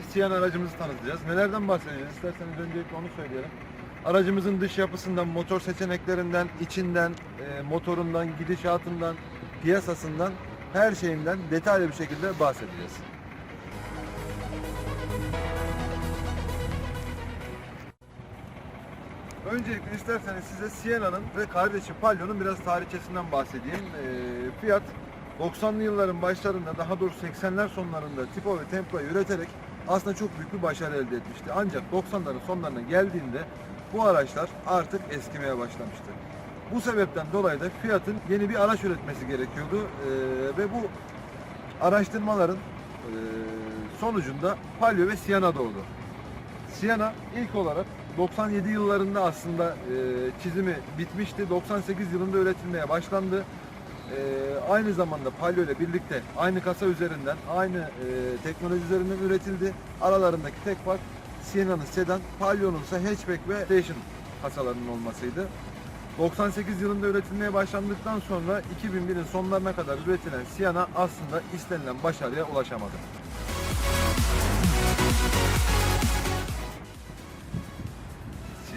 Gibi Siyan aracımızı tanıtacağız. Nelerden bahsedeceğiz? İsterseniz öncelikle onu söyleyelim. Aracımızın dış yapısından, motor seçeneklerinden, içinden, e, motorundan, gidişatından, piyasasından, her şeyinden detaylı bir şekilde bahsedeceğiz. Öncelikle isterseniz size Siena'nın ve kardeşi Palio'nun biraz tarihçesinden bahsedeyim. Ee, Fiat 90'lı yılların başlarında daha doğrusu 80'ler sonlarında Tipo ve Tempra'yı üreterek aslında çok büyük bir başarı elde etmişti. Ancak 90'ların sonlarına geldiğinde bu araçlar artık eskimeye başlamıştı. Bu sebepten dolayı da Fiat'ın yeni bir araç üretmesi gerekiyordu Ee, ve bu araştırmaların e, sonucunda Palio ve Sienna doğdu. Siena ilk olarak 97 yıllarında aslında e, çizimi bitmişti. 98 yılında üretilmeye başlandı. E, aynı zamanda Palio ile birlikte aynı kasa üzerinden, aynı e, teknoloji üzerinden üretildi. Aralarındaki tek fark Siena'nın sedan, Palio'nun ise hatchback ve station kasalarının olmasıydı. 98 yılında üretilmeye başlandıktan sonra 2001'in sonlarına kadar üretilen Siena aslında istenilen başarıya ulaşamadı.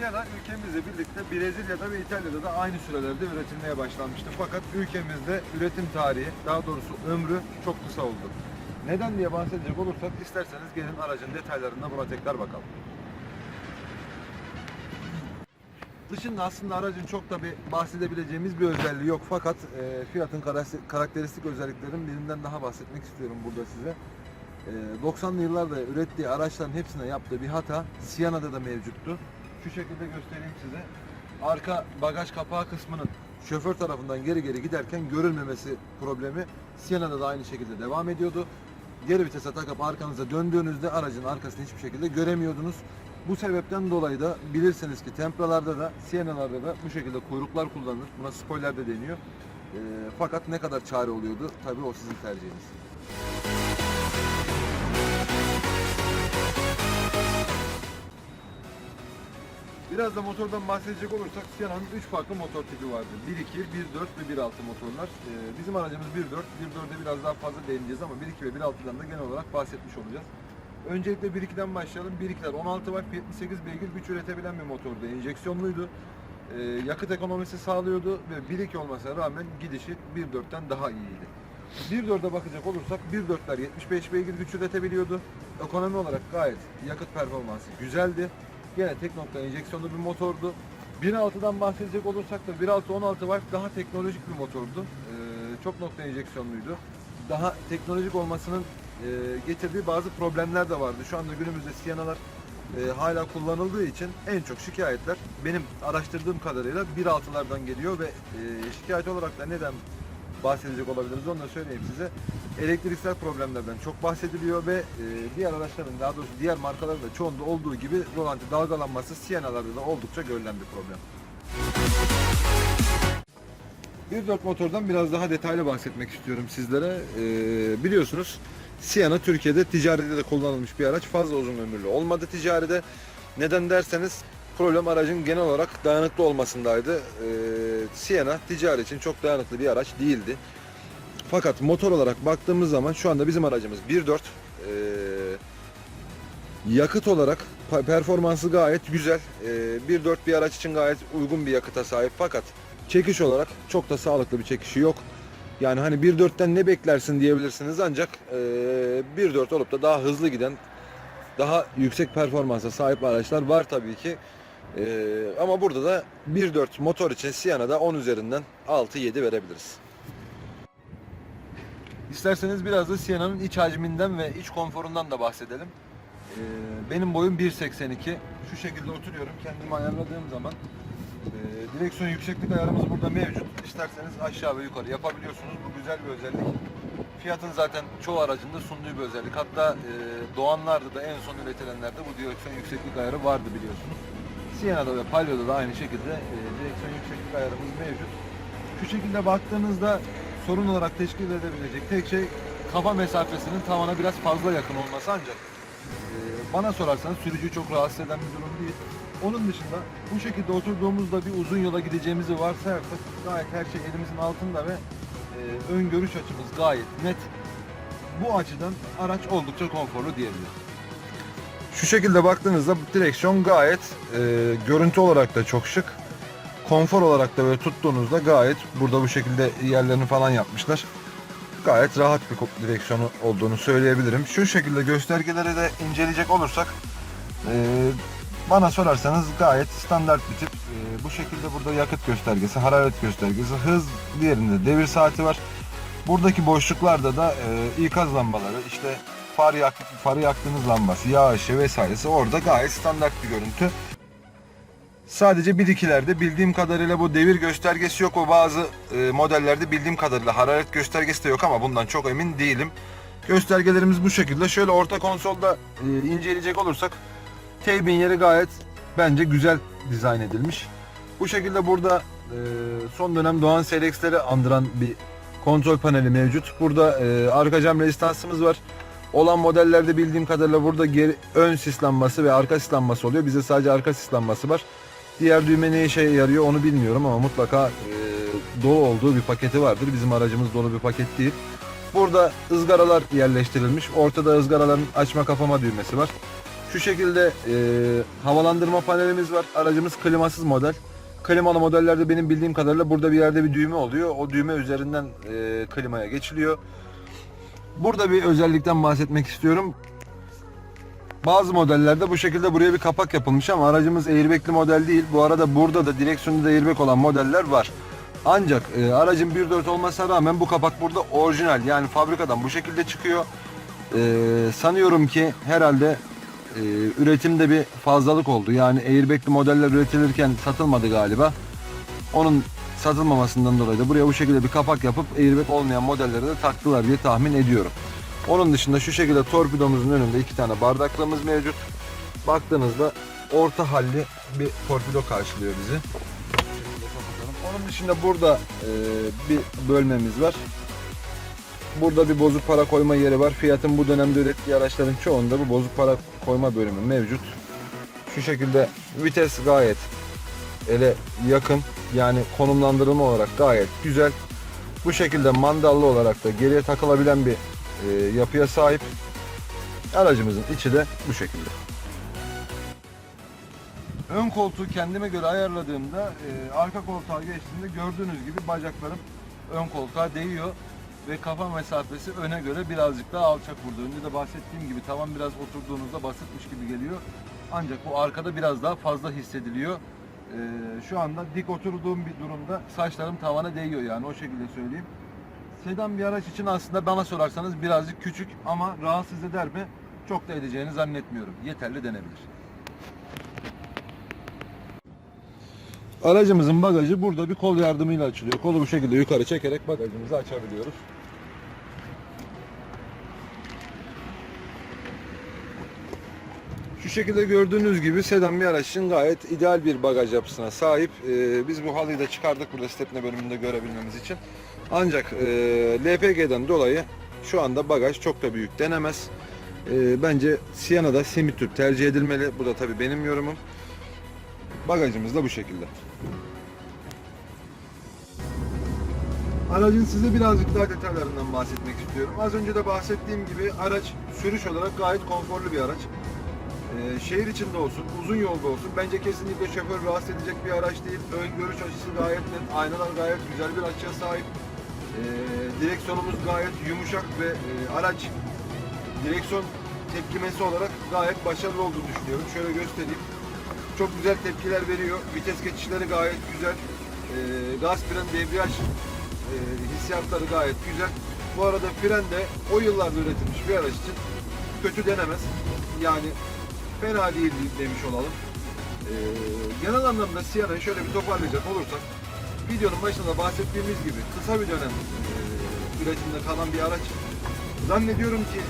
Siena ülkemizle birlikte Brezilya'da ve İtalya'da da aynı sürelerde üretilmeye başlanmıştı. Fakat ülkemizde üretim tarihi, daha doğrusu ömrü çok kısa oldu. Neden diye bahsedecek olursak isterseniz gelin aracın detaylarına buna tekrar bakalım. Dışında aslında aracın çok da bir bahsedebileceğimiz bir özelliği yok fakat e, Fiat'ın karakter- karakteristik özelliklerin birinden daha bahsetmek istiyorum burada size. E, 90'lı yıllarda ürettiği araçların hepsine yaptığı bir hata Siena'da da mevcuttu. Şu şekilde göstereyim size. Arka bagaj kapağı kısmının şoför tarafından geri geri giderken görülmemesi problemi Siena'da da aynı şekilde devam ediyordu. Geri vitese takıp arkanıza döndüğünüzde aracın arkasını hiçbir şekilde göremiyordunuz. Bu sebepten dolayı da bilirsiniz ki Tempra'larda da Siena'larda da bu şekilde kuyruklar kullanılır. Buna spoiler de deniyor. Ee, fakat ne kadar çare oluyordu tabii o sizin tercihiniz. Biraz da motordan bahsedecek olursak Siena'nın 3 farklı motor tipi vardı. 1.2, 1.4 ve 1.6 motorlar. Ee, bizim aracımız 1.4. 1.4'e biraz daha fazla değineceğiz ama 1.2 ve 1.6'dan da genel olarak bahsetmiş olacağız. Öncelikle 1.2'den başlayalım. 1.2'ler 16 watt 78 beygir güç üretebilen bir motordu. Enjeksiyonluydu. Ee, yakıt ekonomisi sağlıyordu ve 1.2 olmasına rağmen gidişi 1.4'ten daha iyiydi. 1.4'e bakacak olursak 1.4'ler 75 beygir güç üretebiliyordu. Ekonomi olarak gayet yakıt performansı güzeldi. Gene tek nokta enjeksiyonlu bir motordu. 1.6'dan bahsedecek olursak da 1.6 16 watt daha teknolojik bir motordu. Ee, çok nokta enjeksiyonluydu. Daha teknolojik olmasının e, getirdiği bazı problemler de vardı. Şu anda günümüzde Siena'lar e, hala kullanıldığı için en çok şikayetler benim araştırdığım kadarıyla 1.6'lardan geliyor ve e, şikayet olarak da neden bahsedecek olabiliriz onu da söyleyeyim size. Elektriksel problemlerden çok bahsediliyor ve e, diğer araçların daha doğrusu diğer markaların da çoğunda olduğu gibi rolanti dalgalanması Siena'larda da oldukça görülen bir problem. 1.4 motordan biraz daha detaylı bahsetmek istiyorum sizlere. Ee, biliyorsunuz Sienna Türkiye'de ticaride de kullanılmış bir araç. Fazla uzun ömürlü olmadı ticaride. Neden derseniz problem aracın genel olarak dayanıklı olmasındaydı. Ee, Sienna ticari için çok dayanıklı bir araç değildi. Fakat motor olarak baktığımız zaman şu anda bizim aracımız 1.4. Ee, yakıt olarak performansı gayet güzel. Ee, 1.4 bir araç için gayet uygun bir yakıta sahip fakat çekiş olarak çok da sağlıklı bir çekişi yok. Yani hani 1.4'ten ne beklersin diyebilirsiniz ancak e, 1.4 olup da daha hızlı giden daha yüksek performansa sahip araçlar var tabii ki. E, ama burada da 1.4 motor için Siena'da 10 üzerinden 6-7 verebiliriz. İsterseniz biraz da Siena'nın iç hacminden ve iç konforundan da bahsedelim. Ee, benim boyum 1.82. Şu şekilde oturuyorum. Kendimi ayarladığım zaman e, direksiyon yükseklik ayarımız burada mevcut. İsterseniz aşağı ve yukarı yapabiliyorsunuz. Bu güzel bir özellik. Fiyatın zaten çoğu aracında sunduğu bir özellik. Hatta e, Doğanlar'da da en son üretilenlerde bu direksiyon yükseklik ayarı vardı biliyorsunuz. Siena'da ve Palio'da da aynı şekilde e, direksiyon yükseklik ayarımız mevcut. Şu şekilde baktığınızda sorun olarak teşkil edebilecek tek şey kafa mesafesinin tavana biraz fazla yakın olması ancak e, bana sorarsanız sürücüyü çok rahatsız eden bir durum değil. Onun dışında bu şekilde oturduğumuzda bir uzun yola gideceğimizi varsayarsak gayet her şey elimizin altında ve e, ön görüş açımız gayet net. bu açıdan araç oldukça konforlu diyebilirim. Şu şekilde baktığınızda direksiyon gayet e, görüntü olarak da çok şık. Konfor olarak da böyle tuttuğunuzda gayet burada bu şekilde yerlerini falan yapmışlar. Gayet rahat bir direksiyonu olduğunu söyleyebilirim. Şu şekilde göstergeleri de inceleyecek olursak e, bana sorarsanız gayet standart bir tip. E, bu şekilde burada yakıt göstergesi, hararet göstergesi, hız diğerinde devir saati var. Buradaki boşluklarda da e, ikaz lambaları, işte far, yak, farı yaktığınız lambası, yağ ışığı vesairesi orada gayet standart bir görüntü. Sadece 1-2'lerde bildiğim kadarıyla bu devir göstergesi yok. O bazı e, modellerde bildiğim kadarıyla hararet göstergesi de yok ama bundan çok emin değilim. Göstergelerimiz bu şekilde. Şöyle orta konsolda e, inceleyecek olursak teybin yeri gayet bence güzel dizayn edilmiş. Bu şekilde burada e, son dönem Doğan Selex'leri andıran bir kontrol paneli mevcut. Burada e, arka cam rezistansımız var. Olan modellerde bildiğim kadarıyla burada geri, ön sis lambası ve arka sis lambası oluyor. Bizde sadece arka sis lambası var. Diğer düğme ne işe yarıyor onu bilmiyorum ama mutlaka e, dolu olduğu bir paketi vardır. Bizim aracımız dolu bir paket değil. Burada ızgaralar yerleştirilmiş. Ortada ızgaraların açma kapama düğmesi var. Şu şekilde e, havalandırma panelimiz var. Aracımız klimasız model. Klimalı modellerde benim bildiğim kadarıyla burada bir yerde bir düğme oluyor. O düğme üzerinden e, klimaya geçiliyor. Burada bir özellikten bahsetmek istiyorum. Bazı modellerde bu şekilde buraya bir kapak yapılmış ama aracımız airbag'li model değil. Bu arada burada da direksiyonda da airbag olan modeller var. Ancak e, aracın 1.4 olmasına rağmen bu kapak burada orijinal yani fabrikadan bu şekilde çıkıyor. E, sanıyorum ki herhalde e, üretimde bir fazlalık oldu. Yani airbag'li modeller üretilirken satılmadı galiba. Onun satılmamasından dolayı da buraya bu şekilde bir kapak yapıp airbag olmayan modelleri de taktılar diye tahmin ediyorum. Onun dışında şu şekilde torpidomuzun önünde iki tane bardaklığımız mevcut. Baktığınızda orta halli bir torpido karşılıyor bizi. Onun dışında burada e, bir bölmemiz var. Burada bir bozuk para koyma yeri var. Fiyatın bu dönemde ürettiği araçların çoğunda bu bozuk para koyma bölümü mevcut. Şu şekilde vites gayet ele yakın. Yani konumlandırılma olarak gayet güzel. Bu şekilde mandallı olarak da geriye takılabilen bir e, yapıya sahip. Aracımızın içi de bu şekilde. Ön koltuğu kendime göre ayarladığımda e, arka koltuğa geçtiğimde gördüğünüz gibi bacaklarım ön koltuğa değiyor ve kafa mesafesi öne göre birazcık daha alçak burada. Önce de bahsettiğim gibi tavan biraz oturduğunuzda basıtmış gibi geliyor. Ancak bu arkada biraz daha fazla hissediliyor. E, şu anda dik oturduğum bir durumda saçlarım tavana değiyor yani o şekilde söyleyeyim. Sedan bir araç için aslında bana sorarsanız birazcık küçük ama rahatsız eder mi? Çok da edeceğini zannetmiyorum. Yeterli denebilir. Aracımızın bagajı burada bir kol yardımıyla açılıyor. Kolu bu şekilde yukarı çekerek bagajımızı açabiliyoruz. Şekilde gördüğünüz gibi sedan bir araç için gayet ideal bir bagaj yapısına sahip. Ee, biz bu halıyı da çıkardık burada stepne bölümünde görebilmemiz için. Ancak e, LPG'den dolayı şu anda bagaj çok da büyük denemez. E, bence Siena'da semitüp tercih edilmeli. Bu da tabii benim yorumum. Bagajımız da bu şekilde. Aracın size birazcık daha detaylarından bahsetmek istiyorum. Az önce de bahsettiğim gibi araç sürüş olarak gayet konforlu bir araç. Ee, şehir içinde olsun, uzun yolda olsun bence kesinlikle şoför rahatsız edecek bir araç değil. Ön görüş açısı gayet net, aynalar gayet güzel bir açıya sahip. Ee, direksiyonumuz gayet yumuşak ve e, araç direksiyon tepkimesi olarak gayet başarılı olduğunu düşünüyorum. Şöyle göstereyim. Çok güzel tepkiler veriyor. Vites geçişleri gayet güzel. Ee, gaz fren debriyaj e, hissiyatları gayet güzel. Bu arada fren de o yıllarda üretilmiş bir araç için kötü denemez. Yani fena değil demiş olalım. Ee, genel anlamda Siena'yı şöyle bir toparlayacak olursak videonun başında bahsettiğimiz gibi kısa bir dönem e, üretimde kalan bir araç. Zannediyorum ki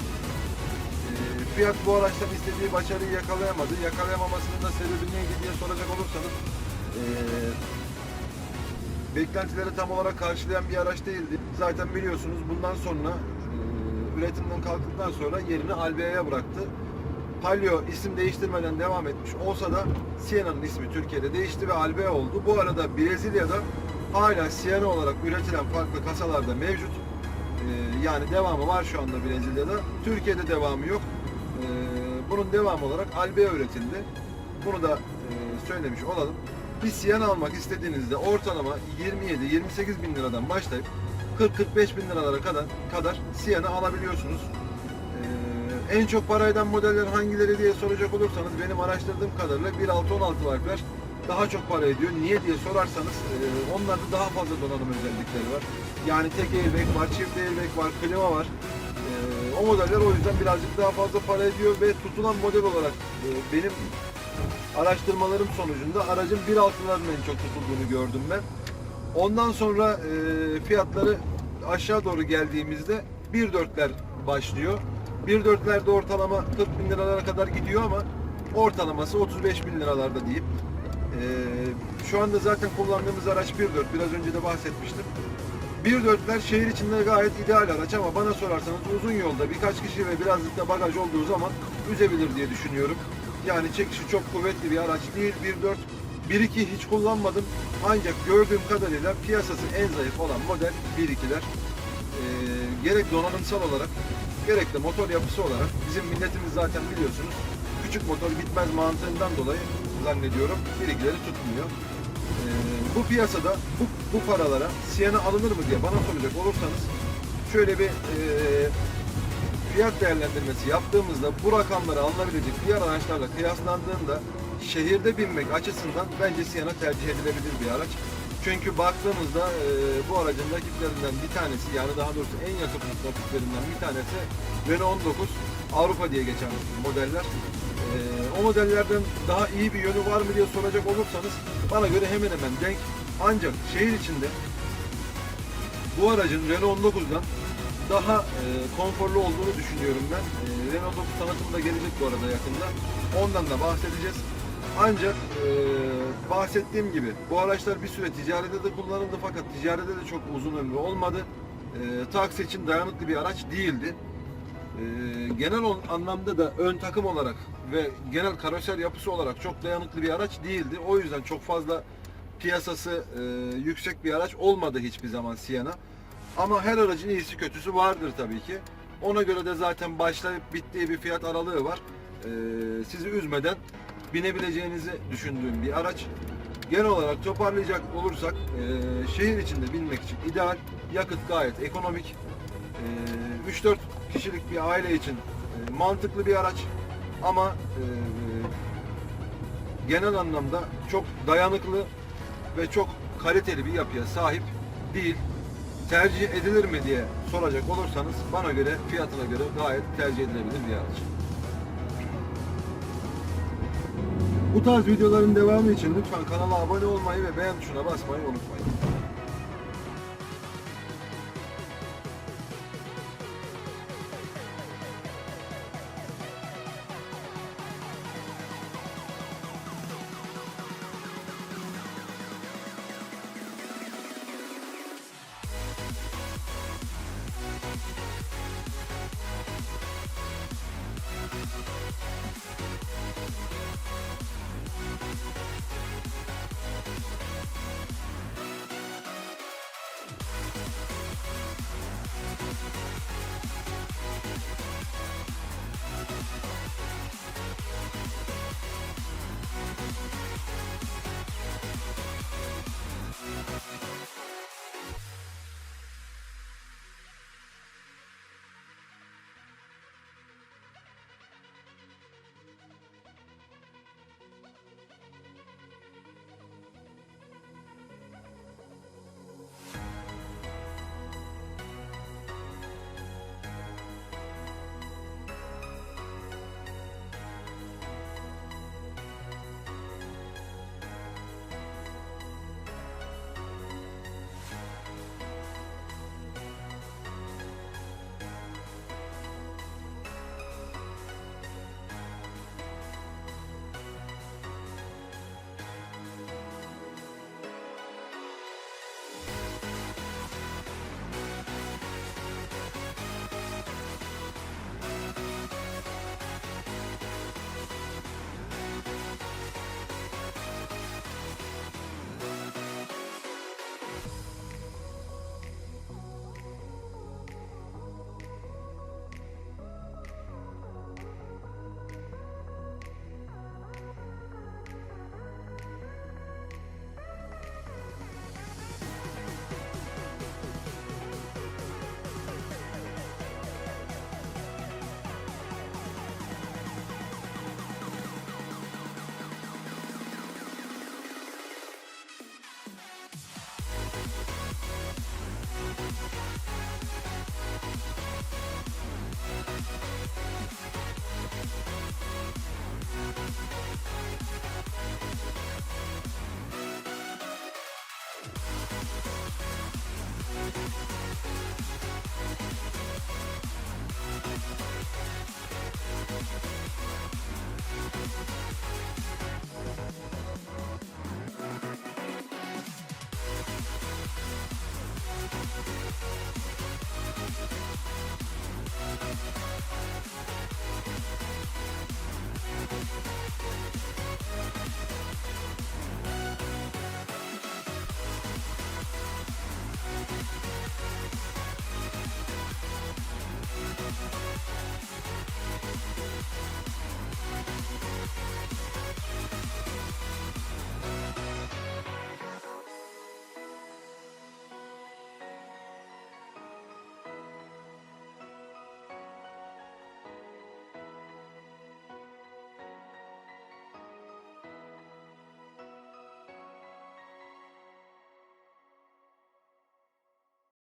e, Fiat bu araçtan istediği başarıyı yakalayamadı. Yakalayamamasının da sebebi neydi diye soracak olursanız e, beklentileri tam olarak karşılayan bir araç değildi. Zaten biliyorsunuz bundan sonra e, üretimden kalktıktan sonra yerini Albea'ya bıraktı. Palio isim değiştirmeden devam etmiş olsa da Siena'nın ismi Türkiye'de değişti ve Albea oldu. Bu arada Brezilya'da hala Siena olarak üretilen farklı kasalarda mevcut. Ee, yani devamı var şu anda Brezilya'da. Türkiye'de devamı yok. Ee, bunun devamı olarak Albea üretildi. Bunu da e, söylemiş olalım. Bir Siyan almak istediğinizde ortalama 27-28 bin liradan başlayıp 40-45 bin liralara kadar kadar Siyan'ı alabiliyorsunuz. En çok para eden modeller hangileri diye soracak olursanız benim araştırdığım kadarıyla 1.6-16 Viper daha çok para ediyor. Niye diye sorarsanız e, onlarda daha fazla donanım özellikleri var. Yani tek airbag var, çift airbag var, klima var. E, o modeller o yüzden birazcık daha fazla para ediyor ve tutulan model olarak e, benim araştırmalarım sonucunda aracın 1.6'ların en çok tutulduğunu gördüm ben. Ondan sonra e, fiyatları aşağı doğru geldiğimizde 1.4'ler başlıyor. 1.4'lerde ortalama 40 bin liralara kadar gidiyor ama ortalaması 35 bin liralarda deyip e, şu anda zaten kullandığımız araç 1.4 biraz önce de bahsetmiştim. 1.4'ler şehir içinde gayet ideal araç ama bana sorarsanız uzun yolda birkaç kişi ve birazcık da bagaj olduğu zaman üzebilir diye düşünüyorum. Yani çekişi çok kuvvetli bir araç değil. 1.4 1.2 hiç kullanmadım. Ancak gördüğüm kadarıyla piyasası en zayıf olan model 1.2'ler. Ee, gerek donanımsal olarak gerek de motor yapısı olarak bizim milletimiz zaten biliyorsunuz küçük motor gitmez mantığından dolayı zannediyorum 1.2'leri tutmuyor. Ee, bu piyasada bu, bu paralara Sienna alınır mı diye bana soracak olursanız şöyle bir e, fiyat değerlendirmesi yaptığımızda bu rakamlara alınabilecek diğer araçlarla kıyaslandığında şehirde binmek açısından bence Sienna tercih edilebilir bir araç. Çünkü baktığımızda e, bu aracın rakiplerinden bir tanesi yani daha doğrusu en yakın rakiplerinden bir tanesi Renault 19 Avrupa diye geçen modeller. E, o modellerden daha iyi bir yönü var mı diye soracak olursanız bana göre hemen hemen denk. Ancak şehir içinde bu aracın Renault 19'dan daha e, konforlu olduğunu düşünüyorum ben. E, Renault 9 tanıtımı da gelecek bu arada yakında. Ondan da bahsedeceğiz. Ancak e, bahsettiğim gibi bu araçlar bir süre ticarette de kullanıldı fakat ticarette de çok uzun ömrü olmadı. E, taksi için dayanıklı bir araç değildi. E, genel anlamda da ön takım olarak ve genel karoser yapısı olarak çok dayanıklı bir araç değildi. O yüzden çok fazla piyasası e, yüksek bir araç olmadı hiçbir zaman Sienna. Ama her aracın iyisi kötüsü vardır tabii ki. Ona göre de zaten başlayıp bittiği bir fiyat aralığı var. Ee, sizi üzmeden binebileceğinizi düşündüğüm bir araç. Genel olarak toparlayacak olursak e, şehir içinde binmek için ideal. Yakıt gayet ekonomik. E, 3-4 kişilik bir aile için e, mantıklı bir araç. Ama e, genel anlamda çok dayanıklı ve çok kaliteli bir yapıya sahip değil. Tercih edilir mi diye soracak olursanız bana göre fiyatına göre gayet tercih edilebilir bir araç. Bu tarz videoların devamı için lütfen kanala abone olmayı ve beğen tuşuna basmayı unutmayın.